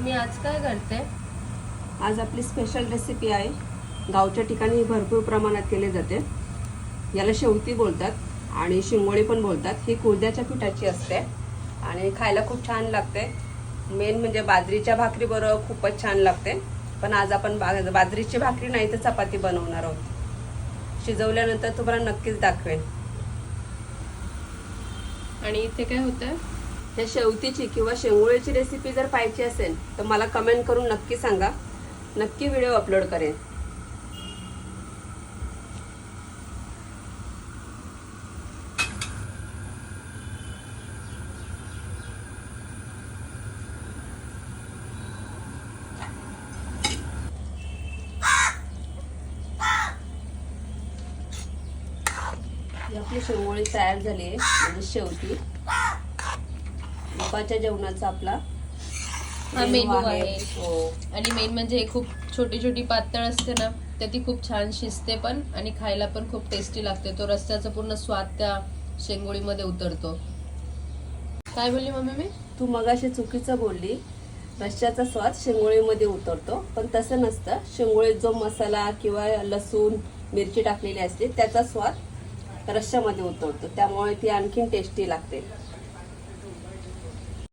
मी आज काय करते आज आपली स्पेशल रेसिपी आहे. गावच्या ठिकाणी भरपूर प्रमाणात केले जाते. याला शेवती बोलतात आणि शिंगोळी पण बोलतात. ही कुळद्याच्या पिठाची असते आणि खायला खूप छान लागते. मेन म्हणजे बाजरीच्या भाकरी बरोबर खूपच छान लागते. पण आज आपण बा- बाजरीची भाकरी नाही तर चपाती बनवणार आहोत. शिजवल्यानंतर तुम्हाला नक्कीच दाखवेन. आणि इथे काय होतं ह्या शेवतीची किंवा शेंगोळीची रेसिपी जर पाहिजे असेल तर मला कमेंट करून नक्की सांगा. नक्की व्हिडिओ अपलोड करेन. आपली शेंगोळी तयार झाली आहे म्हणजे शेवटी. दुपारच्या जेवणाचा आपला हा मेनू आहे. हो. आणि मेन म्हणजे हे खूप छोटी छोटी पातळ असते ना तर ती खूप छान शिजते पण आणि खायला पण खूप टेस्टी लागते. तो रस्त्याचा पूर्ण स्वाद त्या शेंगोळीमध्ये उतरतो. काय बोलली मम्मी मी? तू मगाशी चुकीचं बोलली. रश्श्याचा स्वाद शेंगोळीमध्ये उतरतो. पण तसं नसतं. शेंगोळीत जो मसाला किंवा लसूण मिरची टाकलेली असते त्याचा स्वाद रश्श्यामध्ये उतरतो. त्यामुळे ती आणखीन टेस्टी लागते.